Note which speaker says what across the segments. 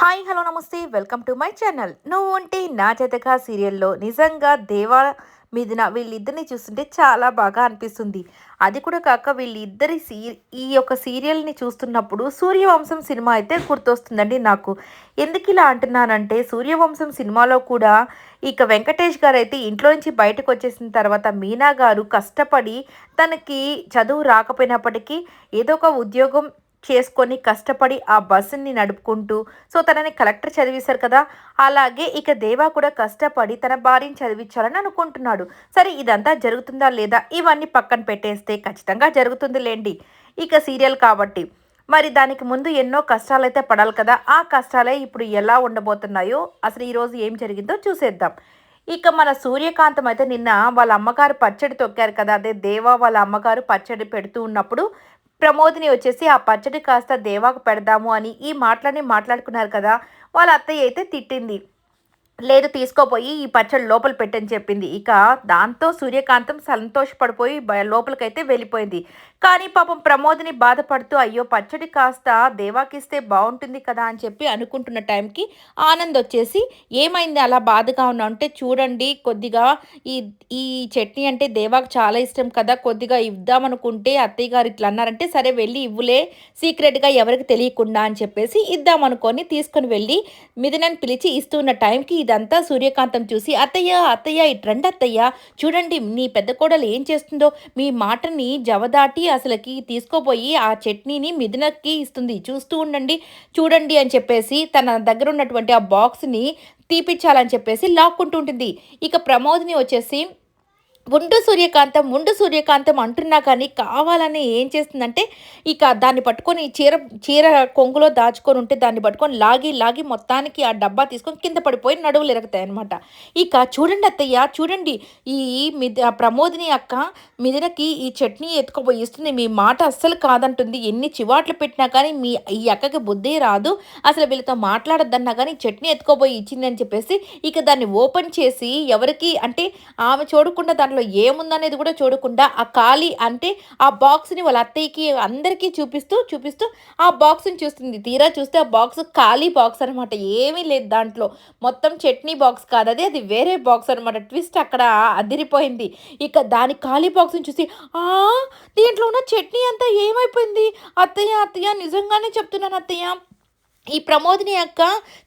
Speaker 1: Hi hello నమస్తే. Welcome to my channel నువ్వు ఉంటే నా జతగా సీరియల్లో నిజంగా దేవా మీదిన వీళ్ళిద్దరిని చూస్తుంటే చాలా బాగా అనిపిస్తుంది. అది కూడా కాక వీళ్ళిద్దరి సీ ఈ యొక్క సీరియల్ని చూస్తున్నప్పుడు సూర్యవంశం సినిమా అయితే గుర్తొస్తుందండి నాకు. ఎందుకు ఇలా అంటున్నానంటే సూర్యవంశం సినిమాలో కూడా ఇక వెంకటేష్ గారు అయితే ఇంట్లో నుంచి బయటకు వచ్చేసిన తర్వాత మీనా గారు కష్టపడి తనకి చదువు రాకపోయినప్పటికీ ఏదో ఒక ఉద్యోగం చేసుకొని కష్టపడి ఆ బస్సుని నడుపుకుంటూ సో తనని కలెక్టర్ చదివిస్తారు కదా అలాగే ఇక దేవా కూడా కష్టపడి తన భార్యని చదివించాలని అనుకుంటున్నాడు. సరే ఇదంతా జరుగుతుందా లేదా? ఇవన్నీ పక్కన పెట్టేస్తే ఖచ్చితంగా జరుగుతుంది లేండి. ఇక సీరియల్ కాబట్టి. మరి దానికి ముందు ఎన్నో కష్టాలైతే పడాలి కదా ఆ కష్టాలే ఇప్పుడు ఎలా ఉండబోతున్నాయో అసలు ఈరోజు ఏం జరిగిందో చూసేద్దాం. ఇక మన సూర్యకాంతం అయితే నిన్న వాళ్ళ అమ్మగారు పచ్చడి తొక్కారు కదా అదే దేవా వాళ్ళ అమ్మగారు పచ్చడి పెడుతూ ఉన్నప్పుడు ప్రమోదిని వచ్చేసి ఆ పచ్చడి కాస్త దేవాకు పెడదాము అని ఈ మాటలని మాట్లాడుకున్నారు కదా వాళ్ళ అత్తయ్య అయితే తిట్టింది. లేదు తీసుకోపోయి ఈ పచ్చడి లోపల పెట్టని చెప్పింది. ఇక దాంతో సూర్యకాంతం సంతోషపడిపోయి లోపలికైతే వెళ్ళిపోయింది. కానీ పాపం ప్రమోదిని బాధపడుతూ అయ్యో పచ్చడి కాస్త దేవాకిస్తే బాగుంటుంది కదా అని చెప్పి అనుకుంటున్న టైంకి ఆనంద్ వచ్చేసి ఏమైంది అలా బాధగా ఉన్నా అంటే చూడండి కొద్దిగా ఈ ఈ చట్నీ అంటే దేవాకు చాలా ఇష్టం కదా కొద్దిగా ఇద్దామనుకుంటే అత్తయ్య గారు ఇట్లా అన్నారంటే సరే వెళ్ళి ఇవ్వులే సీక్రెట్గా ఎవరికి తెలియకుండా అని చెప్పేసి ఇద్దామనుకొని తీసుకొని వెళ్ళి మిథునని పిలిచి ఇస్తున్న టైంకి ఇదంతా సూర్యకాంతం చూసి అత్తయ్య అత్తయ్య ఇట్రండి అత్తయ్య చూడండి నీ పెద్ద కోడలు ఏం చేస్తుందో మీ మాటని జవదాటి అసలుకి తీసుకోపోయి ఆ చట్నీని మిథునకి ఇస్తుంది. చూస్తూ ఉండండి చూడండి అని చెప్పేసి తన దగ్గర ఉన్నటువంటి ఆ బాక్స్ని తీపిచ్చాలని చెప్పేసి లాక్కుంటూ ఉంటుంది. ఇక ప్రమోద్ని వచ్చేసి ఉండు సూర్యకాంతం ఉండు సూర్యకాంతం అంటున్నా కానీ కావాలని ఏం చేస్తుందంటే ఇక దాన్ని పట్టుకొని చీర చీర కొంగులో దాచుకొని ఉంటే దాన్ని పట్టుకొని లాగి లాగి మొత్తానికి ఆ డబ్బా తీసుకొని కింద పడిపోయి నడువులు ఎరుగుతాయి అనమాట ఇక చూడండి అత్తయ్య చూడండి ఈ మిద ప్రమోదిని అక్క మిదినకి ఈ చట్నీ ఎత్తుకుపోయి ఇస్తుంది. మీ మాట అస్సలు కాదంటుంది. ఎన్ని చివాట్లు పెట్టినా కానీ మీ ఈ అక్కకి బుద్ధి రాదు. అసలు వీళ్ళతో మాట్లాడద్దన్నా కానీ చట్నీ ఎత్తుకోబోయి ఇచ్చిందని చెప్పేసి ఇక దాన్ని ఓపెన్ చేసి ఎవరికి అంటే ఆమె చూడకుండా దాంట్లో దాంట్లో ఏముందనేది కూడా చూడకుండా ఆ ఖాళీ అంటే ఆ బాక్స్ని వాళ్ళ అత్తయ్యకి అందరికీ చూపిస్తూ చూపిస్తూ ఆ బాక్స్ని చూస్తుంది. తీరా చూస్తే ఆ బాక్స్ ఖాళీ బాక్స్ అనమాట ఏమీ లేదు దాంట్లో. మొత్తం చట్నీ బాక్స్ కాదు అది. అది వేరే బాక్స్ అనమాట ట్విస్ట్ అక్కడ అదిరిపోయింది. ఇక దాని ఖాళీ బాక్స్ని చూసి ఆ దీంట్లో ఉన్న చట్నీ అంతా ఏమైపోయింది? అత్తయ్య అత్తయ్య నిజంగానే చెప్తున్నాను అత్తయ్య. ఈ ప్రమోదిని యొక్క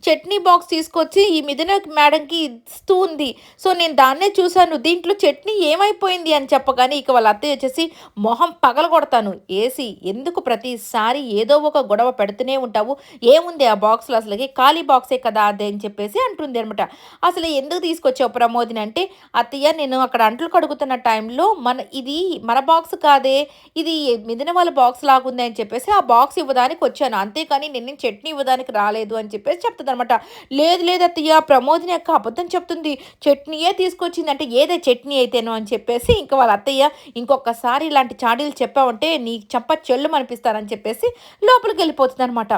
Speaker 1: చట్నీ బాక్స్ తీసుకొచ్చి ఈ మిథున మేడంకి ఇస్తూ ఉంది. సో నేను దాన్నే చూశాను. దీంట్లో చట్నీ ఏమైపోయింది అని చెప్పగానే ఇక వాళ్ళ అత్తయ్య వచ్చేసి మొహం పగలగొడతాను. ఏసి ఎందుకు ప్రతిసారి ఏదో ఒక గొడవ పెడుతూనే ఉంటావు? ఏముంది ఆ బాక్స్లో? అసలుకి ఖాళీ బాక్సే కదా అదే అని చెప్పేసి అంటుంది అనమాట అసలు ఎందుకు తీసుకొచ్చావు ప్రమోదిని? అంటే అత్తయ్య నేను అక్కడ అంట్లు కడుగుతున్న టైంలో మన ఇది మన బాక్స్ కాదే. ఇది మిథున వాళ్ళ బాక్స్ లాగుంది అని చెప్పేసి ఆ బాక్స్ ఇవ్వడానికి వచ్చాను. అంతేకాని నేను చట్నీ ఇవ్వదానికి చూడడానికి రాలేదు అని చెప్పేసి చెప్తుంది అనమాట లేదు లేదు అత్తయ్య ప్రమోదిని యొక్క అబద్ధం చెప్తుంది. చట్నీయే తీసుకొచ్చింది అంటే ఏదే చట్నీ అయితేనో అని చెప్పేసి ఇంకా వాళ్ళ అత్తయ్య ఇంకొకసారి ఇలాంటి చాడీలు చెప్పావంటే నీ చెప్ప చెల్లు అనిపిస్తారని చెప్పేసి లోపలికి వెళ్ళిపోతుంది అనమాట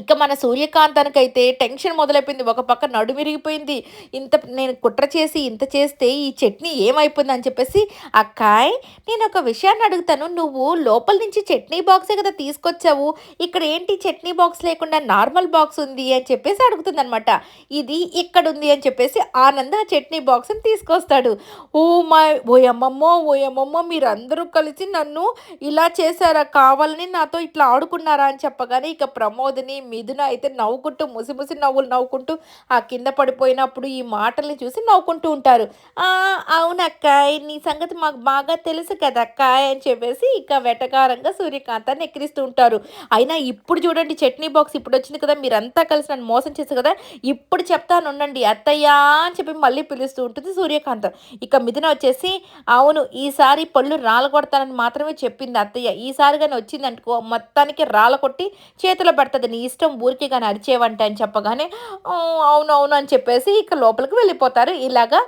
Speaker 1: ఇక మన సూర్యకాంతానికైతే టెన్షన్ మొదలైపోయింది. ఒక పక్క నడుమిరిగిపోయింది ఇంత నేను కుట్ర చేసి ఇంత చేస్తే ఈ చట్నీ ఏమైపోయింది అని చెప్పేసి అక్కాయ్ నేను ఒక విషయాన్ని అడుగుతాను. నువ్వు లోపల నుంచి చట్నీ బాక్సే కదా తీసుకొచ్చావు. ఇక్కడ ఏంటి చట్నీ బాక్స్ లేకుండా నార్మల్ బాక్స్ ఉంది? అని చెప్పేసి అడుగుతుంది అనమాట ఇది ఇక్కడ ఉంది అని చెప్పేసి ఆనంద్ ఆ చట్నీ బాక్స్ని తీసుకొస్తాడు. ఓ మా ఓ అమ్మమ్మో ఓ అమ్మమ్మో మీరందరూ కలిసి నన్ను ఇలా చేశారా? కావాలని నాతో ఇట్లా ఆడుకున్నారా? అని చెప్పగానే ఇక ప్రమోద్ని మిథున అయితే నవ్వుకుంటూ ముసిముసి నవ్వులు నవ్వుకుంటూ ఆ కింద పడిపోయినప్పుడు ఈ మాటల్ని చూసి నవ్వుకుంటూ ఉంటారు. అవునక్క నీ సంగతి మాకు బాగా తెలుసు కదా అక్కాయ్ అని చెప్పేసి ఇక వెటకారంగా సూర్యకాంతాన్ని ఎక్కిరిస్తూ ఉంటారు. అయినా ఇప్పుడు చూడండి చట్నీ బాక్స్ ఇప్పుడు వచ్చింది కదా మీరంతా కలిసి నన్ను మోసం చేశారు కదా ఇప్పుడు చెప్తాను ఉండండి అత్తయ్యా అని చెప్పి మళ్ళీ పిలుస్తూ ఉంటుంది సూర్యకాంతం. ఇక మిథున వచ్చేసి అవును ఈసారి పళ్ళు రాలగొడతానని కొడతానని మాత్రమే చెప్పింది అత్తయ్య. ఈసారి కానీ వచ్చిందనుకో మొత్తానికి రాళ్ళ కొట్టి చేతిలో పెడుతుంది. నీ ఇష్టం ఊరికి కానీ అరిచేవంట అని చెప్పగానే అవునవును అని చెప్పేసి ఇక లోపలికి వెళ్ళిపోతారు. ఇలాగా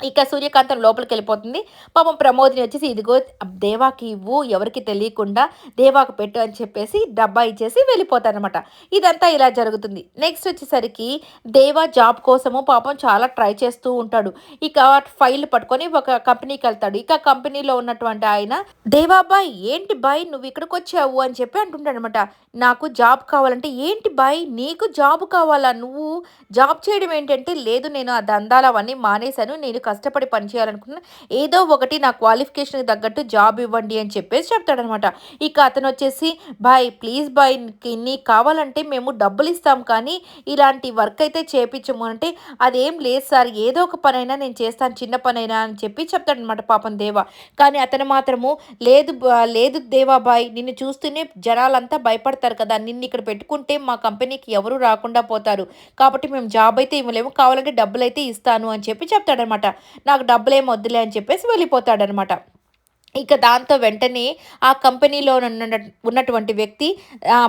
Speaker 1: ఇక సూర్యకాంతం లోపలికి వెళ్ళిపోతుంది. పాపం ప్రమోదిని వచ్చేసి ఇదిగో దేవాకి ఇవ్వు ఎవరికి తెలియకుండా దేవాకు పెట్టు అని చెప్పేసి డబ్బా ఇచ్చేసి వెళ్ళిపోతారనమాట ఇదంతా ఇలా జరుగుతుంది. నెక్స్ట్ వచ్చేసరికి దేవా జాబ్ కోసము పాపం చాలా ట్రై చేస్తూ ఉంటాడు. ఇక ఫైల్ పట్టుకొని ఒక కంపెనీకి వెళ్తాడు. ఇక కంపెనీలో ఉన్నటువంటి ఆయన దేవాబాయ్ ఏంటి బాయ్ నువ్వు ఇక్కడికి వచ్చావు అని చెప్పి అంటుంటాడనమాట నాకు జాబ్ కావాలంటే ఏంటి బాయ్ నీకు జాబ్ కావాలా? నువ్వు జాబ్ చేయడం ఏంటంటే లేదు నేను ఆ దందాలు అవన్నీ మానేశాను. నేను కష్టపడి పనిచేయాలనుకున్నా ఏదో ఒకటి నా క్వాలిఫికేషన్కి తగ్గట్టు జాబ్ ఇవ్వండి అని చెప్పేసి చెప్తాడనమాట. ఇక అతను వచ్చేసి బాయ్ ప్లీజ్ బాయ్ నీకు కావాలంటే మేము డబ్బులు ఇస్తాం కానీ ఇలాంటి వర్క్ అయితే చేపించము. అంటే అదేం లేదు సార్ ఏదో ఒక పనైనా నేను చేస్తాను చిన్న పనైనా అని చెప్పి చెప్తాడనమాట పాపం దేవా. కానీ అతను మాత్రము లేదు లేదు దేవా బాయ్ నిన్ను చూస్తూనే జనాలంతా భయపడతారు కదా నిన్ను ఇక్కడ పెట్టుకుంటే మా కంపెనీకి ఎవరు రాకుండా పోతారు. కాబట్టి మేము జాబ్ అయితే ఇవ్వలేము కావాలంటే డబ్బులు అయితే ఇస్తాను అని చెప్పి చెప్తాడనమాట. నాకు డబ్బులేం వద్దులే అని చెప్పేసి వెళ్ళిపోతాడనమాట. ఇక దాంతో వెంటనే ఆ కంపెనీలో ఉన్న ఉన్నటువంటి వ్యక్తి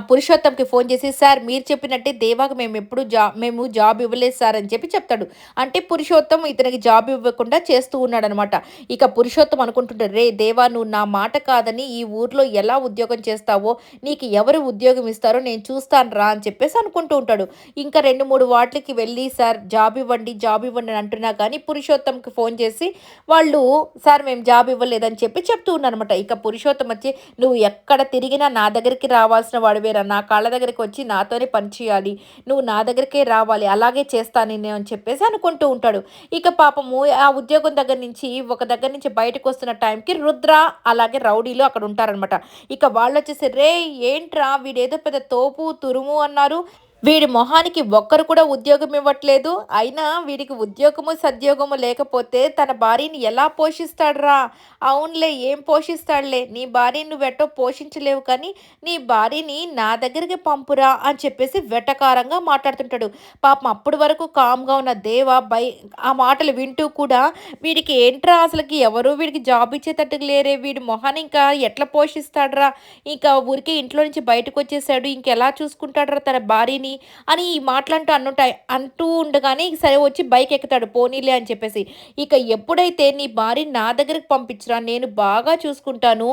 Speaker 1: పురుషోత్తంకి ఫోన్ చేసి సార్ మీరు చెప్పినట్టే దేవాకు మేము ఎప్పుడు జాబ్ మేము జాబ్ ఇవ్వలేదు సార్ అని చెప్పి చెప్తాడు. అంటే పురుషోత్తం ఇతనికి జాబ్ ఇవ్వకుండా చేస్తూ ఉన్నాడనమాట. ఇక పురుషోత్తం అనుకుంటుంటాడు రే దేవా నువ్వు నా మాట కాదని ఈ ఊర్లో ఎలా ఉద్యోగం చేస్తావో నీకు ఎవరు ఉద్యోగం ఇస్తారో నేను చూస్తాను రా అని చెప్పేసి అనుకుంటూ ఉంటాడు. ఇంకా రెండు మూడు వాటికి వెళ్ళి సార్ జాబ్ ఇవ్వండి జాబ్ ఇవ్వండి అని అంటున్నా కానీ పురుషోత్తంకి ఫోన్ చేసి వాళ్ళు సార్ మేము జాబ్ ఇవ్వలేదని చెప్పి చెప్తూ ఉన్నారనమాట ఇక పురుషోత్తం వచ్చి నువ్వు ఎక్కడ తిరిగినా నా దగ్గరికి రావాల్సిన వాడివేరా నా కాళ్ళ దగ్గరికి వచ్చి నాతోనే పనిచేయాలి నువ్వు నా దగ్గరికే రావాలి. అలాగే చేస్తాను నేను అని చెప్పేసి అనుకుంటూ ఉంటాడు. ఇక పాపము ఆ ఉద్యోగం దగ్గర నుంచి ఒక దగ్గర నుంచి బయటకు వస్తున్న టైంకి రుద్ర అలాగే రౌడీలు అక్కడ ఉంటారనమాట ఇక వాళ్ళు వచ్చేసి రే ఏంట్రా? వీడేదో పెద్ద తోపు తురుము అన్నారు. వీడి మొహానికి ఒక్కరు కూడా ఉద్యోగం ఇవ్వట్లేదు. అయినా వీడికి ఉద్యోగము సద్యోగము లేకపోతే తన భార్యని ఎలా పోషిస్తాడురా? అవునులే ఏం పోషిస్తాడులే? నీ భార్యని నువ్వెట్టో పోషించలేవు కానీ నీ భార్యని నా దగ్గరికి పంపురా అని చెప్పేసి వెటకారంగా మాట్లాడుతుంటాడు. పాపం అప్పటి వరకు కామ్గా ఉన్న దేవ బై ఆ మాటలు వింటూ కూడా వీడికి ఏంట్రా అసలుకి? ఎవరు వీడికి జాబ్ ఇచ్చేటట్టు లేరే. వీడి మొహాన్ని ఇంకా ఎట్లా పోషిస్తాడరా? ఇంకా ఊరికే ఇంట్లో నుంచి బయటకు వచ్చేసాడు. ఇంకెలా చూసుకుంటాడరా తన భార్యని? పోనీ అని ఈ మాటలంటూ అన్నుంటాయి అంటూ ఉండగానే సరే వచ్చి బైక్ ఎక్కుతాడు పోనీలే అని చెప్పేసి. ఇక ఎప్పుడైతే నీ భార్య నా దగ్గరికి పంపించరా నేను బాగా చూసుకుంటాను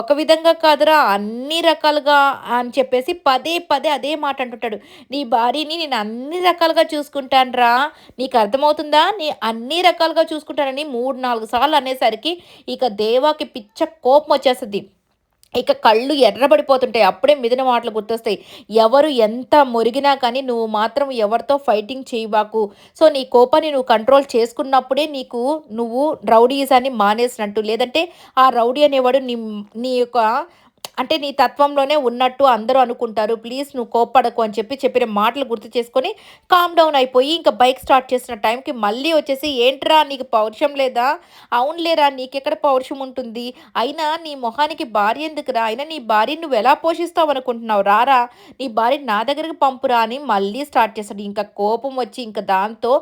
Speaker 1: ఒక విధంగా కాదురా అన్ని రకాలుగా అని చెప్పేసి పదే పదే అదే మాట అంటుంటాడు. నీ భార్యని నేను అన్ని రకాలుగా చూసుకుంటాను రా నీకు అర్థమవుతుందా? నీ అన్ని రకాలుగా చూసుకుంటానని మూడు నాలుగు సార్లు అనేసరికి ఇక దేవాకి పిచ్చ కోపం వచ్చేస్తుంది. ఇక కళ్ళు ఎర్రబడిపోతుంటాయి. అప్పుడే మిదిన మాటలు గుర్తొస్తాయి. ఎవరు ఎంత మురిగినా కానీ నువ్వు మాత్రం ఎవరితో ఫైటింగ్ చేయబాకు. సో నీ కోపాన్ని నువ్వు కంట్రోల్ చేసుకున్నప్పుడే నీకు నువ్వు రౌడీస్ అని మానేసినట్టు. లేదంటే ఆ రౌడీ అనేవాడు నీ నీ యొక్క అంటే నీ తత్వంలోనే ఉన్నట్టు అందరూ అనుకుంటారు. ప్లీజ్ నువ్వు కోప్పడకు అని చెప్పి చెప్పిన మాటలు గుర్తు చేసుకొని కామ్ డౌన్ అయిపోయి ఇంకా బైక్ స్టార్ట్ చేసిన టైంకి మళ్ళీ వచ్చేసి ఏంట్రా నీకు పౌరుషం లేదా? అవును లేరా నీకెక్కడ పౌరుషం ఉంటుంది? అయినా నీ మొహానికి భార్య ఎందుకురా? అయినా నీ భార్య నువ్వు ఎలా పోషిస్తావు అనుకుంటున్నావు? రారా నీ భార్య నా దగ్గరికి పంపురా అని మళ్ళీ స్టార్ట్ చేస్తాడు. ఇంకా కోపం వచ్చి ఇంకా దాంతో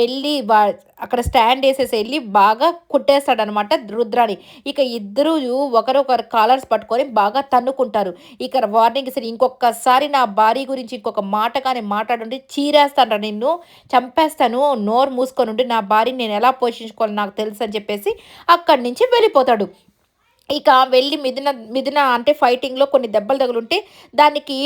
Speaker 1: వెళ్ళి అక్కడ స్టాండ్ వేసేసి వెళ్ళి బాగా కుట్టేస్తాడనమాట రుద్రాని ఇక ఇద్దరు ఒకరొకరు కాలర్స్ పట్టుకొని బాగా తన్నుకుంటారు. ఇక వార్నింగ్ సరే ఇంకొకసారి నా భార్య గురించి ఇంకొక మాట కానీ మాట్లాడుంటే చీరేస్తాను నిన్ను. చంపేస్తాను. నోరు మూసుకొని ఉండి. నా భార్యని నేను ఎలా పోషించుకోవాలో నాకు తెలుసు అని చెప్పేసి అక్కడి నుంచి వెళ్ళిపోతాడు. ఇక వెళ్ళి మిదిన మిదిన అంటే ఫైటింగ్లో కొన్ని దెబ్బలు తగులుంటే దానికి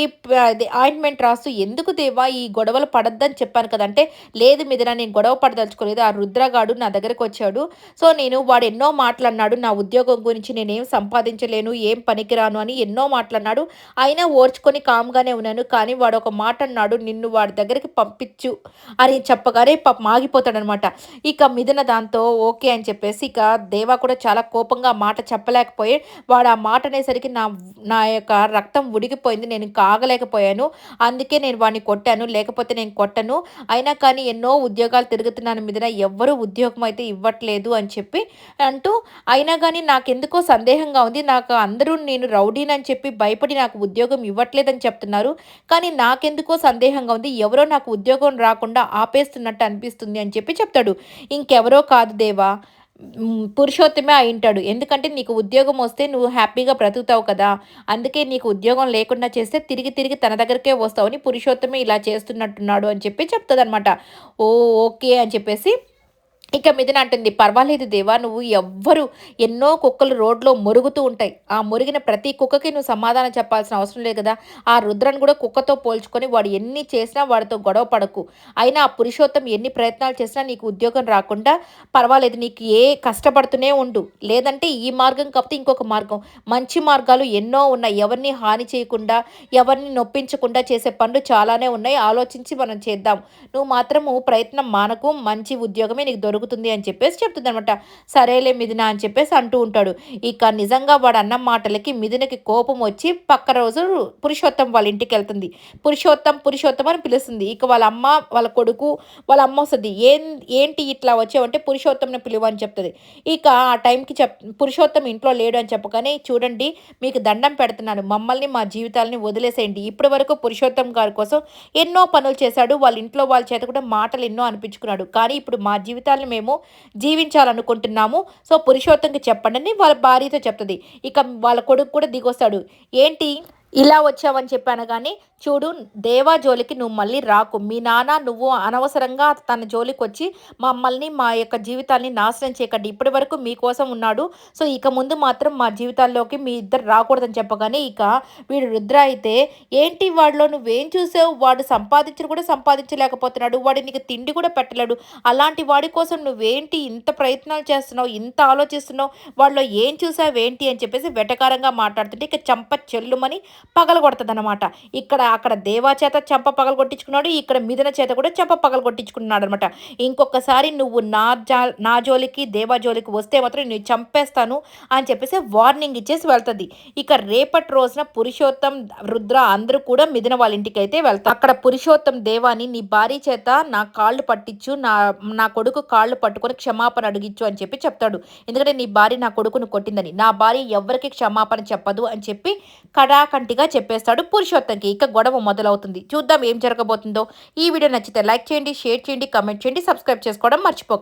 Speaker 1: ఆయింట్మెంట్ రాస్తూ ఎందుకు దేవా ఈ గొడవలు పడద్దని చెప్పాను కదంటే లేదు మిదిన నేను గొడవ పడదలుచుకోలేదు. ఆ రుద్రగాడు నా దగ్గరకు వచ్చాడు. సో నేను వాడు ఎన్నో అన్నాడు నా ఉద్యోగం గురించి నేనేం సంపాదించలేను. ఏం పనికిరాను అని ఎన్నో మాట్లాడినాడు అయినా ఓర్చుకొని కామ్గానే ఉన్నాను. కానీ వాడు ఒక మాట అన్నాడు నిన్ను వాడి దగ్గరికి పంపించు అని చెప్పగానే మాగిపోతాడనమాట ఇక మిదిన దాంతో ఓకే అని చెప్పేసి ఇక దేవా కూడా చాలా కోపంగా మాట చెప్పలేక కాగలేకపోయి వాడు ఆ మాట అనేసరికి నా నా యొక్క రక్తం ఉడికిపోయింది నేను కాగలేకపోయాను. అందుకే నేను వాడిని కొట్టాను లేకపోతే నేను కొట్టను. అయినా కానీ ఎన్నో ఉద్యోగాలు తిరుగుతున్నాను మీద ఎవ్వరూ ఉద్యోగం అయితే ఇవ్వట్లేదు అని చెప్పి అంటూ అయినా కానీ నాకెందుకో సందేహంగా ఉంది. నాకు అందరూ నేను రౌడీనని చెప్పి భయపడి నాకు ఉద్యోగం ఇవ్వట్లేదని చెప్తున్నారు. కానీ నాకెందుకో సందేహంగా ఉంది. ఎవరో నాకు ఉద్యోగం రాకుండా ఆపేస్తున్నట్టు అనిపిస్తుంది అని చెప్పి చెప్తాడు. ఇంకెవరో కాదు దేవా. పురుషోత్తమే అయింటాడు. ఎందుకంటే నీకు ఉద్యోగం వస్తే నువ్వు హ్యాపీగా బ్రతుకుతావు కదా. అందుకే నీకు ఉద్యోగం లేకుండా చేస్తే తిరిగి తిరిగి తన దగ్గరికే వస్తావు అని పురుషోత్తమే ఇలా చేస్తున్నట్టున్నాడు అని చెప్పి చెప్తుంది ఓ ఓకే అని చెప్పేసి ఇక మిథున అంటుంది పర్వాలేదు దేవా నువ్వు ఎవ్వరు ఎన్నో కుక్కలు రోడ్లో మురుగుతూ ఉంటాయి. ఆ మురిగిన ప్రతి కుక్కకి నువ్వు సమాధానం చెప్పాల్సిన అవసరం లేదు కదా. ఆ రుద్రను కూడా కుక్కతో పోల్చుకొని వాడు ఎన్ని చేసినా వాడితో గొడవ పడకు. అయినా ఆ పురుషోత్తం ఎన్ని ప్రయత్నాలు చేసినా నీకు ఉద్యోగం రాకుండా పర్వాలేదు నీకు ఏ కష్టపడుతూనే ఉండు. లేదంటే ఈ మార్గం కాకపోతే ఇంకొక మార్గం. మంచి మార్గాలు ఎన్నో ఉన్నాయి. ఎవరిని హాని చేయకుండా ఎవరిని నొప్పించకుండా చేసే పనులు చాలానే ఉన్నాయి. ఆలోచించి మనం చేద్దాం. నువ్వు మాత్రము ప్రయత్నం మానకు. మంచి ఉద్యోగమే నీకు దొరుకు జరుగుతుంది అని చెప్పేసి చెప్తుంది అనమాట సరేలే మిథున అని చెప్పేసి అంటూ ఉంటాడు. ఇక నిజంగా వాడు అన్న మాటలకి మిథునకి కోపం వచ్చి పక్క రోజు పురుషోత్తం వాళ్ళ ఇంటికి వెళ్తుంది. పురుషోత్తం పురుషోత్తం అని పిలుస్తుంది. ఇక వాళ్ళ అమ్మ వాళ్ళ కొడుకు వాళ్ళ అమ్మ వస్తుంది. ఏం ఏంటి ఇట్లా వచ్చావంటే పురుషోత్తంని పిలువ అని చెప్తుంది. ఇక ఆ టైంకి చెప్ పురుషోత్తం ఇంట్లో లేడు అని చెప్పగానే చూడండి మీకు దండం పెడుతున్నాను. మమ్మల్ని మా జీవితాలని వదిలేసేయండి. ఇప్పటి వరకు పురుషోత్తం గారి కోసం ఎన్నో పనులు చేశాడు. వాళ్ళ ఇంట్లో వాళ్ళ చేత కూడా మాటలు ఎన్నో అనిపించుకున్నాడు. కానీ ఇప్పుడు మా జీవితాలను మేము జీవించాలనుకుంటున్నాము. సో పురుషోత్తంకి చెప్పండి అని వాళ్ళ భార్యతో చెప్తుంది. ఇక వాళ్ళ కొడుకు కూడా దిగొస్తాడు. ఏంటి? ఇలా వచ్చావని చెప్పాను కానీ చూడు దేవా జోలికి నువ్వు మళ్ళీ రాకు. మీ నాన్న నువ్వు అనవసరంగా తన జోలికి వచ్చి మమ్మల్ని మా యొక్క జీవితాన్ని నాశనం చేయకండి. ఇప్పటి వరకు మీకోసం ఉన్నాడు. సో ఇక ముందు మాత్రం మా జీవితాల్లోకి మీ ఇద్దరు రాకూడదని చెప్పగానే ఇక వీడు రుద్ర అయితే ఏంటి వాడిలో నువ్వేం చూసావు? వాడు సంపాదించడం కూడా సంపాదించలేకపోతున్నాడు. వాడి నీకు తిండి కూడా పెట్టలేడు. అలాంటి వాడి కోసం నువ్వేంటి ఇంత ప్రయత్నాలు చేస్తున్నావు? ఇంత ఆలోచిస్తున్నావు? వాడిలో ఏం చూసావేంటి అని చెప్పేసి వెటకారంగా మాట్లాడుతుంటే ఇక చంప చెల్లుమని పగలగొడుతుంది అనమాట ఇక్కడ అక్కడ దేవా చేత చెంప పగల కొట్టించుకున్నాడు ఇక్కడ మిథున చేత కూడా చెంప పగల కొట్టించుకున్నాడు అనమాట ఇంకొకసారి నువ్వు నా జా నా జోలికి దేవా జోలికి వస్తే మాత్రం నేను చంపేస్తాను అని చెప్పేసి వార్నింగ్ ఇచ్చేసి వెళ్తుంది. ఇక రేపటి రోజున పురుషోత్తం రుద్ర అందరూ కూడా మిథున వాళ్ళ ఇంటికి అయితే వెళ్తారు. అక్కడ పురుషోత్తం దేవాని నీ భార్య చేత నా కాళ్ళు పట్టించు నా నా కొడుకు కాళ్ళు పట్టుకొని క్షమాపణ అడిగించు అని చెప్పి చెప్తాడు. ఎందుకంటే నీ భార్య నా కొడుకును కొట్టిందని. నా భార్య ఎవరికి క్షమాపణ చెప్పదు అని చెప్పి గట్టిగా చెప్పేస్తాడు పురుషోత్తంకి. ఇక గొడవ మొదలవుతుంది. చూద్దాం ఏం జరగబోతుందో. ఈ వీడియో నచ్చితే లైక్ చేయండి షేర్ చేయండి కమెంట్ చేయండి సబ్స్క్రైబ్ చేసుకోవడం మర్చిపోకండి.